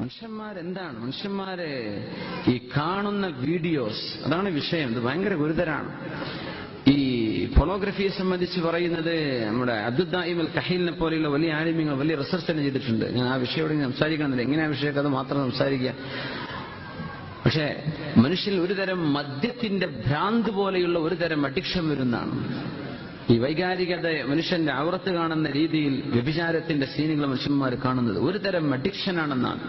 മനുഷ്യന്മാരെന്താണ്? മനുഷ്യന്മാരെ ഈ കാണുന്ന വീഡിയോസ് അതാണ് വിഷയം ഇത് ഭയങ്കര ഗുരുതരാണ്. ഈ ഫോണോഗ്രഫിയെ സംബന്ധിച്ച് പറയുന്നത് നമ്മുടെ അബ്ദുദ്ദാഹിം അൽ കഹീലിനെ പോലെയുള്ള വലിയ ആലിമ്യങ്ങൾ വലിയ റിസർച്ച് തന്നെ ചെയ്തിട്ടുണ്ട്. ഞാൻ ആ വിഷയോട് സംസാരിക്കണമെന്നില്ല എങ്ങനെ ആ വിഷയമൊക്കെ? അത് മാത്രം സംസാരിക്കുക. പക്ഷേ മനുഷ്യൻ ഒരുതരം മദ്യത്തിന്റെ ഭ്രാന്ത് പോലെയുള്ള ഒരുതരം അഡിക്ഷൻ വരുന്നതാണ്. ഈ വൈകാരികത മനുഷ്യന്റെ ഔറത്ത് കാണുന്ന രീതിയിൽ വ്യഭിചാരത്തിന്റെ സീനുകൾ മനുഷ്യന്മാർ കാണുന്നത് ഒരു തരം അഡിക്ഷനാണെന്നാണ്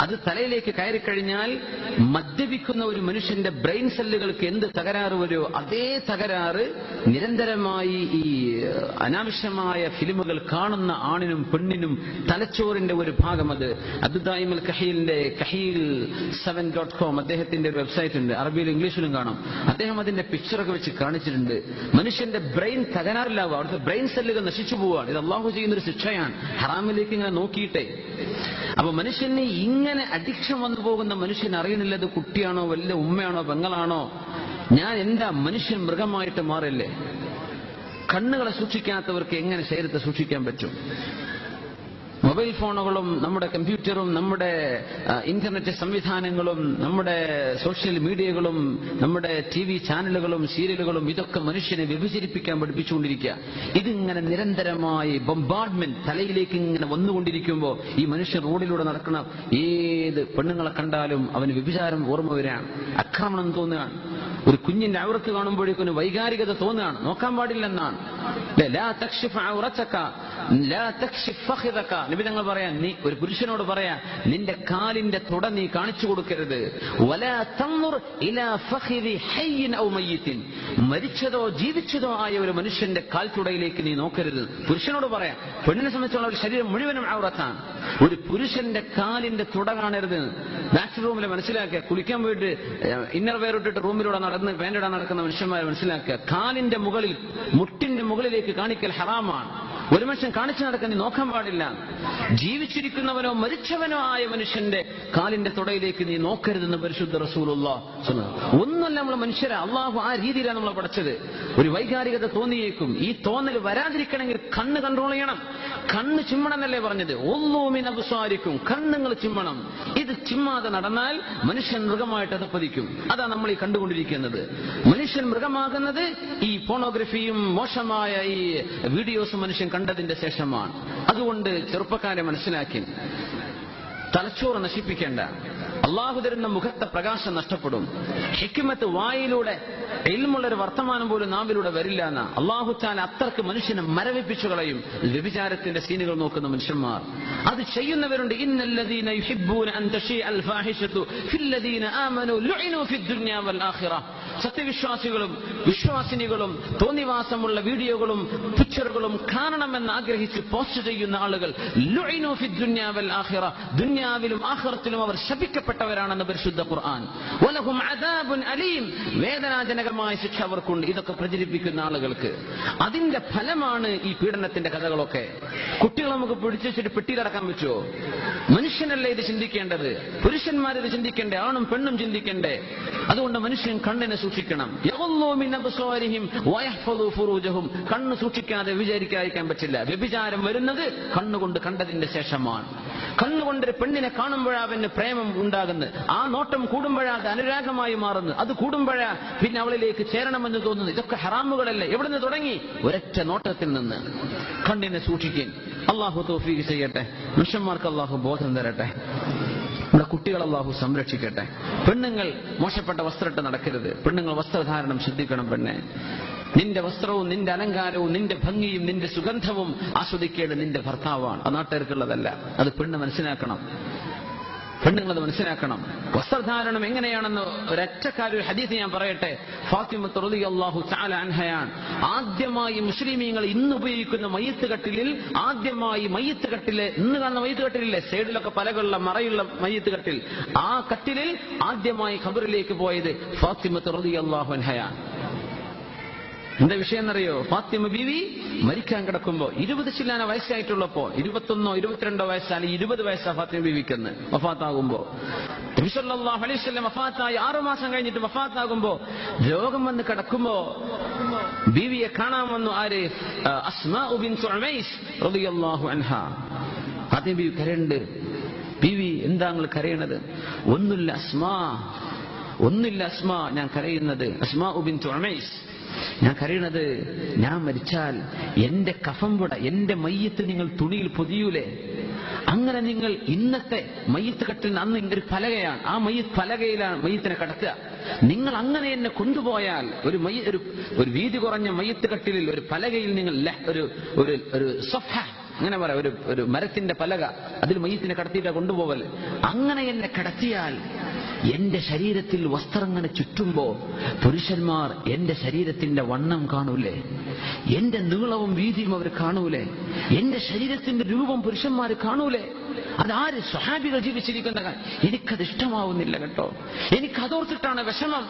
അത് തലയിലേക്ക് കയറിക്കഴിഞ്ഞാൽ മദ്യപിക്കുന്ന ഒരു മനുഷ്യന്റെ ബ്രെയിൻ സെല്ലുകൾക്ക് എന്ത് തകരാറ് വരുമോ അതേ തകരാറ് നിരന്തരമായി ഈ അനാവശ്യമായ ഫിലിമുകൾ കാണുന്ന ആണിനും പെണ്ണിനും തലച്ചോറിന്റെ ഒരു ഭാഗം അത്. അബ്ദുദായിമൽ കഹീലിന്റെ കഹീൽ സെവൻ ഡോട്ട് കോം അദ്ദേഹത്തിന്റെ ഒരു വെബ്സൈറ്റ് ഉണ്ട്. അറബിയിലും ഇംഗ്ലീഷിലും കാണാം. അദ്ദേഹം അതിന്റെ പിക്ചറൊക്കെ വെച്ച് കാണിച്ചിട്ടുണ്ട്. മനുഷ്യന്റെ ബ്രെയിൻ തകരാറിലാവുക അവിടുത്തെ ബ്രെയിൻ സെല്ലുകൾ നശിച്ചു പോവുകയാണ്. ഇത് അള്ളാഹു ചെയ്യുന്ന ഒരു ശിക്ഷയാണ്. ഹറാമിലേക്ക് ഇങ്ങനെ നോക്കിയിട്ടേ. അപ്പൊ മനുഷ്യന് ഇങ്ങനെ അഡിക്ഷൻ വന്നു പോകുന്ന മനുഷ്യൻ അറിയണില്ല ഇത് കുട്ടിയാണോ വലിയ ഉമ്മയാണോ പെങ്ങളാണോ? ഞാൻ എന്താ മനുഷ്യൻ മൃഗമായിട്ട് മാറില്ലേ? കണ്ണുകളെ സൂക്ഷിക്കാത്തവർക്ക് എങ്ങനെ ശരീരത്തെ സൂക്ഷിക്കാൻ പറ്റും? മൊബൈൽ ഫോണുകളും നമ്മുടെ കമ്പ്യൂട്ടറും നമ്മുടെ ഇന്റർനെറ്റ് സംവിധാനങ്ങളും നമ്മുടെ സോഷ്യൽ മീഡിയകളും നമ്മുടെ ടി വി ചാനലുകളും സീരിയലുകളും ഇതൊക്കെ മനുഷ്യനെ വിഭജിപ്പിക്കാൻ പഠിപ്പിച്ചുകൊണ്ടിരിക്കുക. ഇതിങ്ങനെ നിരന്തരമായി ബൊമ്പാർഡ്മെന്റ് തലയിലേക്ക് ഇങ്ങനെ വന്നുകൊണ്ടിരിക്കുമ്പോൾ ഈ മനുഷ്യൻ റോഡിലൂടെ നടക്കുന്ന ഏത് പെണ്ണുങ്ങളെ കണ്ടാലും അവന് വിഭിചാരം ഓർമ്മ വരികയാണ്. ആക്രമണം തോന്നുകയാണ്. ഒരു കുഞ്ഞിന്റെ അവർക്ക് കാണുമ്പോഴേക്കും വൈകാരികത തോന്നുകയാണ്. നോക്കാൻ പാടില്ലെന്നാണ്. നബി തങ്ങൾ പറയാൻ നീ ഒരു പുരുഷനോട് പറയാ നിന്റെ കാലിന്റെ തുട നീ കാണിച്ചു കൊടുക്കരുത്. മരിച്ചതോ ജീവിച്ചതോ ആയ ഒരു മനുഷ്യന്റെ കാൽ തുടയിലേക്ക് നീ നോക്കരുത്. പുരുഷനോട് പറയാം പെണ്ണിനെ സംബന്ധിച്ചുള്ള ശരീരം മുഴുവനും ഔറത്താണ്. ഒരു പുരുഷന്റെ കാലിന്റെ തുട കാണരുത്. ബാക്ക് റൂമിൽ മനസ്സിലാക്കുക കുളിക്കാൻ പോയിട്ട് ഇന്നർ വെയർ ഇട്ടിട്ട് റൂമിലൂടെ നടന്ന് വേണ്ടിടാൻ നടക്കുന്ന മനുഷ്യന്മാരെ മനസ്സിലാക്കുക കാലിന്റെ മുകളിൽ മുട്ടിന്റെ മുകളിലേക്ക് കാണിക്കൽ ഹറാമാണ്. ഒരു മനുഷ്യൻ കാണിച്ചു നടക്കാൻ നീ നോക്കാൻ പാടില്ല. ജീവിച്ചിരിക്കുന്നവനോ മരിച്ചവനോ ആയ മനുഷ്യന്റെ കാലിന്റെ തുടയിലേക്ക് നീ നോക്കരുതെന്ന് പരിശുദ്ധ റസൂലുള്ള ഒന്നല്ല നമ്മൾ മനുഷ്യരെ. അള്ളാഹു ആ രീതിയിലാണ് നമ്മളെ പഠിച്ചത്. ഒരു വൈകാരികത തോന്നിയേക്കും. ഈ തോന്നൽ വരാതിരിക്കണമെങ്കിൽ കണ്ണ് കൺട്രോൾ ചെയ്യണം. കണ്ണ് ചിമ്മണമെന്നല്ലേ പറഞ്ഞത്? ഒന്നോമിൻ അപസ്വാരിക്കും കണ്ണുങ്ങൾ ചിമ്മണം. ഇത് ചിമ്മാതെ നടന്നാൽ മനുഷ്യൻ മൃഗമായിട്ട് അതപ്പതിക്കും അതാ നമ്മൾ ഈ കണ്ടുകൊണ്ടിരിക്കുന്നത്. മനുഷ്യൻ മൃഗമാകുന്നത് ഈ ഫോണോഗ്രഫിയും മോശമായ ഈ വീഡിയോസും മനുഷ്യൻ കണ്ടതിന്റെ ശേഷമാണ്. അതുകൊണ്ട് ചെറുപ്പക്കാരെ മനസ്സിലാക്കി. തലച്ചോറ് നശിപ്പിക്കേണ്ട. അള്ളാഹു തരുന്ന മുഖത്തെ പ്രകാശം നഷ്ടപ്പെടും. ഹിക്കുമത്ത് വായിലൂടെ എൽമുള്ളൊരു വർത്തമാനം പോലും നാവിലൂടെ വരില്ല എന്ന. താൻ അത്രയ്ക്ക് മനുഷ്യനെ മരവിപ്പിച്ചു കളയും. വ്യഭിചാരത്തിന്റെ സീനുകൾ നോക്കുന്ന മനുഷ്യന്മാർ. അത് ചെയ്യുന്നവരുണ്ട്. സത്യവിശ്വാസികളും വിശ്വാസിനികളും തോന്നിവാസമുള്ള വീഡിയോകളും പിക്ചറുകളും കാണണമെന്ന് ആഗ്രഹിച്ച് പോസ്റ്റ് ചെയ്യുന്ന ആളുകൾ ദുന്യാവിലും ആഹ്റത്തിലും അവർ ശപിക്കപ്പെട്ടവരാണെന്ന് പരിശുദ്ധ ഖുർആൻ. വലഹും അദാബുൻ അലീം. വേദനാജനകമായ ശിക്ഷ അവർക്കുണ്ട്. ഇതൊക്കെ പ്രചരിപ്പിക്കുന്ന ആളുകൾക്ക്. അതിന്റെ ഫലമാണ് ഈ പീഡനത്തിന്റെ കഥകളൊക്കെ. കുട്ടികൾ നമുക്ക് പിടിച്ചു വെച്ചിട്ട് പെട്ടിയിലടക്കാൻ പറ്റുമോ മനുഷ്യനല്ലേ ഇത് ചിന്തിക്കേണ്ടത്? പുരുഷന്മാരിത് ചിന്തിക്കണ്ടേ? ആണും പെണ്ണും ചിന്തിക്കണ്ടേ? അതുകൊണ്ട് മനുഷ്യൻ കണ്ണിനെ സൂക്ഷിക്കണം. കണ്ണ് സൂക്ഷിക്കാതെ വിചാരിക്കാതിരിക്കാൻ പറ്റില്ല. വ്യഭിചാരം വരുന്നത് കണ്ണുകൊണ്ട് കണ്ടതിന്റെ ശേഷമാണ്. കണ്ണുകൊണ്ട് ഒരു പെണ്ണിനെ കാണുമ്പോഴാ പിന്നെ പ്രേമം ഉണ്ടാകുന്നത്. ആ നോട്ടം കൂടുമ്പോഴാ അത് അനുരാഗമായി മാറുന്നത്. അത് കൂടുമ്പോഴാ പിന്നെ അവളിലേക്ക് ചേരണമെന്ന് തോന്നുന്നു ഇതൊക്കെ ഹറാമുകളല്ലേ? എവിടെ നിന്ന് തുടങ്ങി? ഒരൊറ്റ നോട്ടത്തിൽ നിന്ന്. കണ്ണിനെ സൂക്ഷിക്കാൻ. അള്ളാഹു തോഫീക്ക് ചെയ്യട്ടെ. മനുഷ്യന്മാർക്ക് അള്ളാഹു ബോധം തരട്ടെ. നമ്മുടെ കുട്ടികൾ അള്ളാഹു സംരക്ഷിക്കട്ടെ. പെണ്ണുങ്ങൾ മോശപ്പെട്ട വസ്ത്രമിട്ട് നടക്കരുത്. പെണ്ണുങ്ങൾ വസ്ത്രധാരണം ശ്രദ്ധിക്കണം പെണ്ണെ. നിന്റെ വസ്ത്രവും നിന്റെ അലങ്കാരവും നിന്റെ ഭംഗിയും നിന്റെ സുഗന്ധവും ആസ്വദിക്കേണ്ടത് നിന്റെ ഭർത്താവാണ്. അത് നാട്ടുകാർക്കുള്ളതല്ല. അത് പെണ്ണ് മനസ്സിലാക്കണം. പെണ്ണുങ്ങളത് മനസ്സിലാക്കണം. വസ്ത്രധാരണം എങ്ങനെയാണെന്ന് ഒരൊറ്റക്കാരി ഒരു ഹദീസ് ഞാൻ പറയട്ടെ. ഫാത്തിമത്ത് അള്ളാഹു ചാല ആദ്യമായി മുസ്ലിമീങ്ങൾ ഇന്ന് ഉപയോഗിക്കുന്ന മയ്യത്ത് കട്ടിലിൽ ആദ്യമായി മയ്യത്ത് കട്ടിൽ ഇന്ന് കാണുന്ന മയ്യത്ത് കട്ടിലില്ലേ? സൈഡിലൊക്കെ പലകളുള്ള മറയുള്ള മയ്യത്ത് കട്ടിൽ. ആ കട്ടിലിൽ ആദ്യമായി ഖബറിലേക്ക് പോയത് ഫാത്തിമത്ത് റളി അള്ളാഹു അൻഹയാണ്. എന്താ വിഷയം എന്നറിയോ ഫാത്തിമ ബീവി മരിക്കാൻ കിടക്കുമ്പോ ഇരുപത് ചില്ലാന വയസ്സായിട്ടുള്ളപ്പോ ഇരുപത്തൊന്നോ ഇരുപത്തിരണ്ടോ വയസ്സാണ് ഇരുപത് വയസ്സാ ഫാത്തിമ ബീവിക്കെന്ന് വഫാത്താകുമ്പോ. വഫാത്തായി. ആറു മാസം കഴിഞ്ഞിട്ട് വഫാത്താകുമ്പോ രോഗം വന്ന് കിടക്കുമ്പോ ബീവിയെ കാണാൻ വന്നു ആര്? റളിയല്ലാഹു ഫാത്തിമ ബീവി കരയുണ്ട് ബീവി എന്താ നിങ്ങൾ കരയണത്? ഒന്നുമില്ല അസ്മാ ഒന്നില്ല അസ്മാ ഞാൻ കരയുന്നത്. അസ്മാ ഉബിൻ തുമൈസ് ഞാൻ കരയണത് ഞാൻ മരിച്ചാൽ എന്റെ കഫം കഫംപുട എന്റെ മയ്യത്ത് നിങ്ങൾ തുണിയിൽ പൊതിയൂലേ? അങ്ങനെ നിങ്ങൾ ഇന്നത്തെ മയ്യത്ത് കട്ടിൽ അന്ന് ഒരു ഫലകയാണ് ആ മയ്യത്ത് ഫലകയിലാണ് മയ്യത്തിനെ കടത്തുക. നിങ്ങൾ അങ്ങനെ എന്നെ കൊണ്ടുപോയാൽ ഒരു മയ്യ ഒരു ഒരു വീതി കുറഞ്ഞ മയ്യത്ത് കട്ടിലിൽ ഒരു ഫലകയിൽ നിങ്ങൾ ഒരു ഒരു ഒരു സൊഫ അങ്ങനെ പറയാം ഒരു ഒരു മരത്തിന്റെ പലക അതിൽ മയ്യത്തിനെ കടത്തിയിട്ടാണ് കൊണ്ടുപോവൽ അങ്ങനെ എന്നെ കടത്തിയാൽ എന്റെ ശരീരത്തിൽ വസ്ത്രങ്ങനെ ചുറ്റുമ്പോ പുരുഷന്മാർ എന്റെ ശരീരത്തിന്റെ വണ്ണം കാണൂലേ? എന്റെ നീളവും വീതിയും അവർ കാണൂലേ? എന്റെ ശരീരത്തിന്റെ രൂപം പുരുഷന്മാർ കാണൂലേ? അതാര് സ്വഹാബികൾ ജീവിച്ചിരിക്കുന്ന എനിക്കത് ഇഷ്ടമാവുന്നില്ല കേട്ടോ. എനിക്ക് അതോർത്തിട്ടാണ് വിഷമം.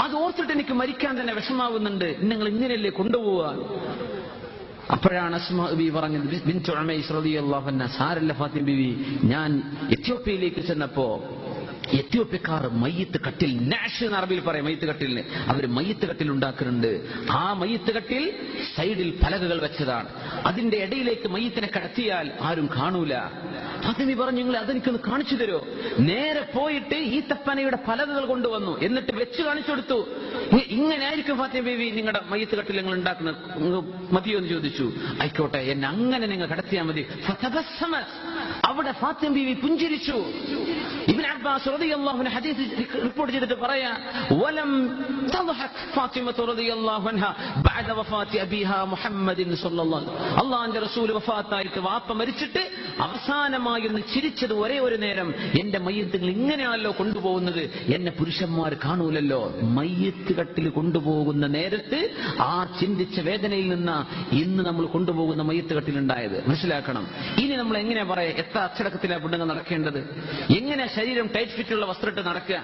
അത് ഓർത്തിട്ട് എനിക്ക് മരിക്കാൻ തന്നെ വിഷമാവുന്നുണ്ട്. നിങ്ങൾ ഇങ്ങനെയല്ലേ കൊണ്ടുപോവുക? അപ്പോഴാണ് അസ്മാ ബി പറഞ്ഞത് റളിയല്ലാഹു അൻഹ സാരല്ല ഫാത്തിമ ബിവി ഞാൻ എത്യോപ്യയിലേക്ക് ചെന്നപ്പോ എത്യോപ്യക്കാർ മയ്യത്ത് കട്ടിൽ നാഷ് എന്ന് അറബിയിൽ പറയാം മയ്യത്ത് കട്ടിലിന്. അവർ മയ്യത്ത് കട്ടിൽ ഉണ്ടാക്കുന്നുണ്ട്. ആ മയ്യത്ത് കട്ടിൽ സൈഡിൽ പലകകൾ വെച്ചതാണ്. അതിന്റെ ഇടയിലേക്ക് മയ്യത്തിനെ കടത്തിയാൽ ആരും കാണൂല. ഫാത്തിമി പറഞ്ഞു നിങ്ങൾ അതെനിക്കൊന്ന് കാണിച്ചു തരുമോ നേരെ പോയിട്ട് ഈ തപ്പനയുടെ പലകകൾ കൊണ്ടുവന്നു. എന്നിട്ട് വെച്ച് കാണിച്ചു കൊടുത്തു. ഇങ്ങനെ ആയിരിക്കും ഫാത്തിമ ബേബി നിങ്ങളുടെ മയ്യത്ത് കട്ടിൽ നിങ്ങൾ ഉണ്ടാക്കുന്നത്? മതിയോ എന്ന് ചോദിച്ചു. ആയിക്കോട്ടെ എന്നെ അങ്ങനെ നിങ്ങൾ കടത്തിയാൽ മതി. അവിടെ ഫാത്തിമ ബീവി പുഞ്ചിരിച്ചു. ഇബിൻ അബ്ബാസ് റളിയല്ലാഹു ഹദീസ് റിപ്പോർട്ട് ചെയ്തിട്ട് പറയാ വലം തദ്ഹക് ഫാത്തിമ റളിയല്ലാഹു അൻഹ ബഅദ വഫാത്തി അബീഹാ മുഹമ്മദിൻ സ്വല്ലല്ലാഹു. അള്ളാഹുവിന്റെ റസൂൽ വഫാത്തായിട്ട് വാപ്പ മരിച്ചിട്ട് അവസാനമായി ഒന്ന് ചിരിച്ചത് ഒരേ ഒരു നേരം എന്റെ മയ്യത്തുകൾ ഇങ്ങനെയാണല്ലോ കൊണ്ടുപോകുന്നത് എന്നെ പുരുഷന്മാർ കാണൂലല്ലോ. മയ്യത്ത് കട്ടിൽ കൊണ്ടുപോകുന്ന നേരത്ത് ആ ചിന്തിച്ച വേദനയിൽ നിന്ന് ഇന്ന് നമ്മൾ കൊണ്ടുപോകുന്ന മയ്യത്ത് കട്ടിലുണ്ടായത്. മനസ്സിലാക്കണം. ഇനി നമ്മൾ എങ്ങനെയാ പറയാ എത്ര അച്ചടക്കത്തിലാണ് പെണ്ണുങ്ങൾ നടക്കേണ്ടത്? എങ്ങനെ ശരീരം ടൈറ്റ് ഫിറ്റുള്ള വസ്ത്രമിട്ട് നടക്കുക?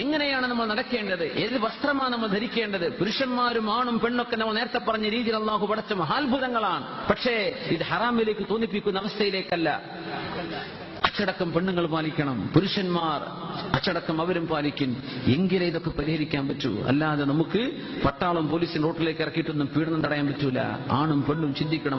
എങ്ങനെയാണ് നമ്മൾ നടക്കേണ്ടത്? ഏത് വസ്ത്രമാണ് നമ്മൾ ധരിക്കേണ്ടത്? പുരുഷന്മാരും ആണും പെണ്ണൊക്കെ നമ്മൾ നേരത്തെ പറഞ്ഞ രീതിയിൽ അള്ളാഹു പടച്ച മഹാത്ഭുതങ്ങളാണ്. പക്ഷേ ഇത് ഹറാമിലേക്ക് തോന്നിപ്പിക്കുന്ന അവസ്ഥയിലേക്കല്ല. അച്ചടക്കം പെണ്ണുങ്ങൾ പാലിക്കണം. പുരുഷന്മാർ അച്ചടക്കം അവരും പാലിക്കും. എങ്കിലേ ഇതൊക്കെ പരിഹരിക്കാൻ പറ്റൂ. അല്ലാതെ നമുക്ക് പട്ടാളം പോലീസിന് റോട്ടിലേക്ക് ഇറക്കിയിട്ടൊന്നും പീഡനം തടയാൻ പറ്റൂല. ആണും പെണ്ണും ചിന്തിക്കണം.